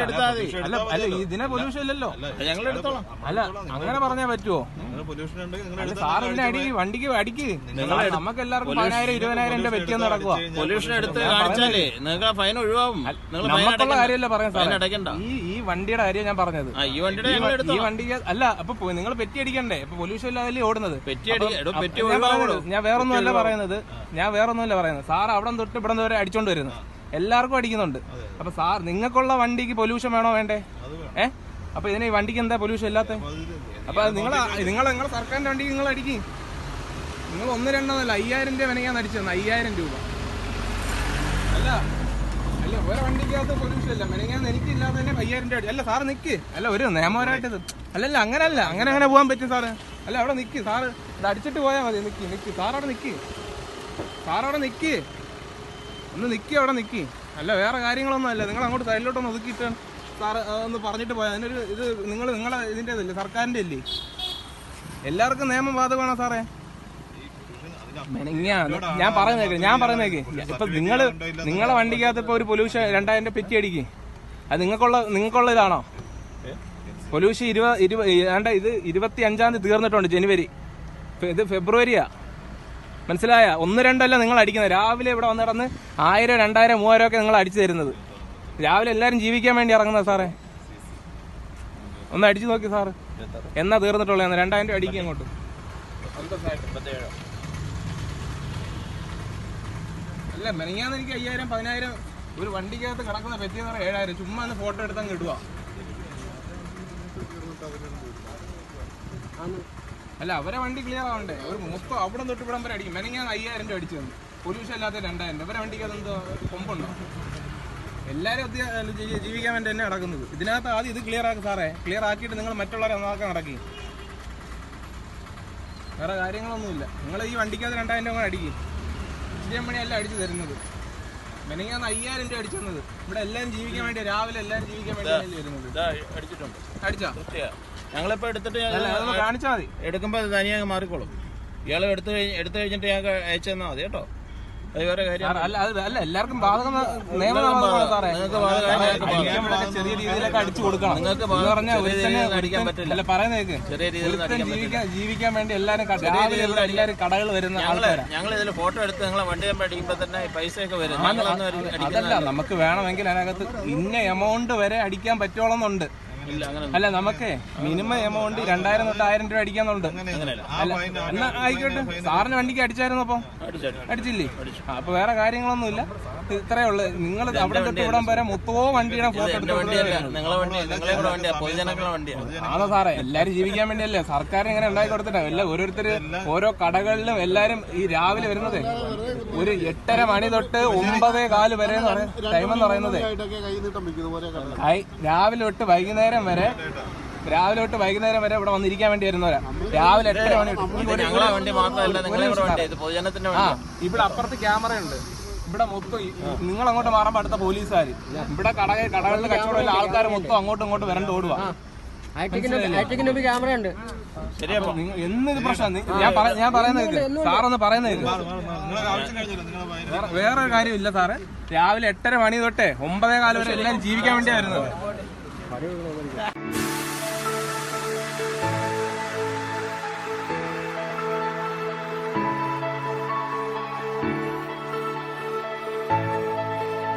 അല്ല അല്ല ഇതിനെ പൊല്യൂഷൻ ഇല്ലല്ലോ. ഞങ്ങൾ എടുത്തോളാം. അല്ല അങ്ങനെ പറഞ്ഞാ പറ്റുമോ പൊല്യൂഷൻ ഉണ്ടെങ്കിൽ സാർ ഇതിനെ അടിക്ക് വണ്ടിക്ക് അടിക്ക്. നമുക്ക് എല്ലാവർക്കും പതിനായിരം ഇരുപതിനായിരം രൂപ വെറ്റിയെന്ന് നടക്കുക പൊല്യൂഷൻ എടുത്ത് കാണിച്ചാലേ നിങ്ങൾക്ക് ഫൈൻ ഒഴിവാകും നമുക്കുള്ള കാര്യമല്ല പറയാൻ സാർ ഈ ഈ വണ്ടിയുടെ കാര്യം ഞാൻ പറഞ്ഞത്. ആ ഈ വണ്ടിയുടെ ഈ ഈ വണ്ടി അല്ല അപ്പൊ നിങ്ങൾ പെറ്റി അടിക്കണ്ടേ? ഇപ്പൊ പൊല്യൂഷൻ ഇല്ലാതെ ഓടുന്നത്. ഞാൻ വേറൊന്നും അല്ല പറയുന്നത് ഞാൻ വേറൊന്നും അല്ല ഞാൻ വേറൊന്നുമല്ല പറയുന്നത്. സാർ അവിടെ തൊട്ട് ഇവിടെ വരെ അടിച്ചോണ്ട് വരുന്നത് എല്ലാവർക്കും അടിക്കുന്നുണ്ട്. അപ്പൊ സാർ നിങ്ങൾക്കുള്ള വണ്ടിക്ക് പൊല്യൂഷൻ വേണോ വേണ്ടേ? ഏ? അപ്പൊ ഇതിന് ഈ വണ്ടിക്ക് എന്താ പൊല്യൂഷൻ ഇല്ലാത്ത? അപ്പൊ നിങ്ങൾ നിങ്ങൾ നിങ്ങളെ സർക്കാരിന്റെ വണ്ടിക്ക് നിങ്ങൾ അടിക്കും. നിങ്ങൾ ഒന്ന് രണ്ടെന്നല്ല അയ്യായിരം രൂപ വേണമെങ്കിൽ അടിച്ചു തന്നെ അയ്യായിരം രൂപ. അല്ല അല്ല വേറെ വണ്ടിക്കകത്ത് പൊല്യൂഷൻ ഇല്ല. മെനങ്ങാന്ന് എനിക്കില്ലാതെ തന്നെ അയ്യായിരം രൂപ അല്ല സാറ് നിക്ക്. അല്ല ഒരു നിയമപരമായിട്ട് അല്ലല്ല അങ്ങനല്ല. അങ്ങനെ അങ്ങനെ പോകാൻ പറ്റും സാറ്. അല്ല അവിടെ നിൽക്ക് സാറ് ഇത് അടിച്ചിട്ട് പോയാൽ മതി. നിൽക്ക് നിൽക്ക് സാറവിടെ നിൽക്ക് നിക്ക്. നിൽക്ക് നിക്ക്. ഒന്ന് നിൽക്കി അവിടെ നിൽക്കി അല്ല വേറെ കാര്യങ്ങളൊന്നും അല്ല. നിങ്ങൾ അങ്ങോട്ട് സൈഡിലോട്ടൊന്ന് ഒതുക്കിയിട്ട് സാറ് ഒന്ന് പറഞ്ഞിട്ട് പോയാൽ അതിനൊരു ഇത് നിങ്ങൾ നിങ്ങളെ ഇതിന്റെ ഇതല്ലേ സർക്കാരിന്റെ അല്ലേ? എല്ലാവർക്കും നിയമം ബാധകമാണോ സാറേ ഞാൻ പറയുന്നേക്ക് ഞാൻ പറയുന്നേക്ക് ഇപ്പൊ നിങ്ങൾ നിങ്ങളെ വണ്ടിക്കകത്ത് ഇപ്പൊ ഒരു പൊല്യൂഷൻ രണ്ടായിരം രൂപ പെറ്റി അടിക്ക്. അത് നിങ്ങൾക്കുള്ള നിങ്ങൾക്കുള്ള ഇതാണോ? പൊല്യൂഷൻ ഇരുപത് ഇരുപത് ഇത് ഇരുപത്തി അഞ്ചാം തീയതി തീർന്നിട്ടുണ്ട് ജനുവരി. ഇത് ഫെബ്രുവരിയാ. മനസ്സിലായ? ഒന്ന് രണ്ടല്ല നിങ്ങൾ അടിക്കുന്നത്. രാവിലെ ഇവിടെ വന്ന് കിടന്ന് ആയിരം രണ്ടായിരം മൂവായിരം ഒക്കെ നിങ്ങൾ അടിച്ചു തരുന്നത്. രാവിലെ എല്ലാവരും ജീവിക്കാൻ വേണ്ടി ഇറങ്ങുന്നത് സാറേ. ഒന്ന് അടിച്ചു നോക്കി സാറ്. എന്നാ തീർന്നിട്ടുള്ളത് രണ്ടായിരം രൂപ അടിക്കുക അങ്ങോട്ട്. അല്ല മെനങ്ങാന്ന് എനിക്ക് അയ്യായിരം പതിനായിരം. ഒരു വണ്ടിക്കകത്ത് കിടക്കുന്ന പറ്റിയെന്ന് പറയാം ഏഴായിരം. ചുമ്മാ ഒന്ന് ഫോട്ടോ എടുത്താൽ ഇടുക അല്ല അവരെ വണ്ടി ക്ലിയർ ആവണ്ടേ. ഒരു മൊത്തം അവിടെ തൊട്ട് ഇവിടം വരെ അടിക്കും. ഞാൻ അയ്യായിരം രൂപ അടിച്ചു തന്നു. പൊല്യൂഷൻ അല്ലാത്ത രണ്ടായിരം അവരെ വണ്ടിക്ക് അതെന്തോ കൊമ്പുണ്ടോ? എല്ലാവരും ജീവിക്കാൻ വേണ്ടി തന്നെ നടക്കുന്നത്. ഇതിനകത്ത് ആദ്യം ഇത് ക്ലിയർ ആക്കി സാറേ. ക്ലിയർ ആക്കിയിട്ട് നിങ്ങൾ മറ്റുള്ളവരെ നന്നാക്കാൻ നടക്കി. വേറെ കാര്യങ്ങളൊന്നുമില്ല. നിങ്ങൾ ഈ വണ്ടിക്കകത്ത് രണ്ടായിരം രൂപ അടിക്കും. ഇച്ചിരി മണിയല്ല അടിച്ചു തരുന്നത്. മെനങ്ങാന്ന് അയ്യായിരം രൂപ അടിച്ചു തന്നത്. ഇവിടെ എല്ലാവരും ജീവിക്കാൻ വേണ്ടി രാവിലെ എല്ലാവരും ജീവിക്കാൻ വേണ്ടി വരുന്നത്. അടിച്ചിട്ടുണ്ട്. അടിച്ചാ. ഞങ്ങളിപ്പോ എടുത്തിട്ട് കാണിച്ചാൽ മതി. എടുക്കുമ്പോ അത് തനിയെ അങ്ങ് മാറിക്കോളും. ഇയാൾ എടുത്തു കഴിഞ്ഞ് എടുത്തു കഴിഞ്ഞിട്ട് ഞങ്ങൾക്ക് അയച്ചു തന്നാൽ മതി കേട്ടോ. എല്ലാവർക്കും ബാധകം ചെറിയ രീതിയിലൊക്കെ അടിച്ചു കൊടുക്കണം. നിങ്ങൾക്ക് ജീവിക്കാൻ വേണ്ടി എല്ലാരും എല്ലാരും കടകൾ വരുന്ന ഞങ്ങൾ ഇതിൽ ഫോട്ടോ എടുത്ത് നിങ്ങളെ വണ്ടി അടിക്കുമ്പോ തന്നെ പൈസയൊക്കെ വരും. അതല്ല നമുക്ക് വേണമെങ്കിൽ അതിനകത്ത് ഇന്ന എമൗണ്ട് വരെ അടിക്കാൻ അങ്ങനെ അല്ല നമുക്ക് മിനിമം എമൗണ്ട് രണ്ടായിരം തൊട്ട് ആയിരം രൂപ അടിക്കാന്നുണ്ട്. എന്നാ ആയിക്കോട്ടെ. സാറിന് വണ്ടിക്ക് അടിച്ചായിരുന്നു അപ്പൊ? അടിച്ചില്ലേ? അപ്പൊ വേറെ കാര്യങ്ങളൊന്നും ഇല്ല ഇത്രേ ഉള്ളു. നിങ്ങൾ അവിടെ തൊട്ട് ഇവിടം വരെ മൊത്തമോ വണ്ടിയുടെ ഫോട്ടോ ആണോ സാറേ? എല്ലാരും ജീവിക്കാൻ വേണ്ടിയല്ലേ? സർക്കാർ ഇങ്ങനെ ഉണ്ടാക്കി കൊടുത്തിട്ടാ. എല്ലാ ഓരോരുത്തര് ഓരോ കടകളിലും എല്ലാരും ഈ രാവിലെ വരുന്നത്. ഒരു എട്ടര മണി തൊട്ട് ഒമ്പതേ കാൽ വരെ ടൈം എന്ന് പറയുന്നത്. രാവിലെ തൊട്ട് വൈകുന്നേരം വരെ രാവിലെ തൊട്ട് വൈകുന്നേരം വരെ ഇവിടെ വന്നിരിക്കാൻ വേണ്ടി വരുന്നവരാ. രാവിലെ എട്ടര മണി ഞങ്ങളെ വണ്ടി മാത്രമല്ല വണ്ടി ഇത് പൊതുജനത്തിന്റെ ആ വണ്ടി ഇവിടെ അപ്പുറത്ത് ക്യാമറ ഉണ്ട്. ഇവിടെ മൊത്തം നിങ്ങൾ അങ്ങോട്ട് മാറുമ്പോ അടുത്ത പോലീസുകാർ ഇവിടെ കട കടകളിൽ കച്ചവടമുള്ള ആൾക്കാർ മൊത്തം അങ്ങോട്ടും ഇങ്ങോട്ട് വരണ്ട് ഓടുക ഐറ്റിക്കിന്റെ ക്യാമറ ഉണ്ട്. ശരിയപ്പോ നിങ്ങൾ എന്നൊരു പ്രശ്നം ഞാൻ ഞാൻ പറയുന്നത് സാറൊന്ന് പറയുന്നത് വേറെ ഒരു കാര്യമില്ല സാറ്. രാവിലെ എട്ടര മണി തൊട്ടേ ഒമ്പതേ കാലം വരെ എല്ലാവരും ജീവിക്കാൻ വേണ്ടിയാ വരുന്നത്.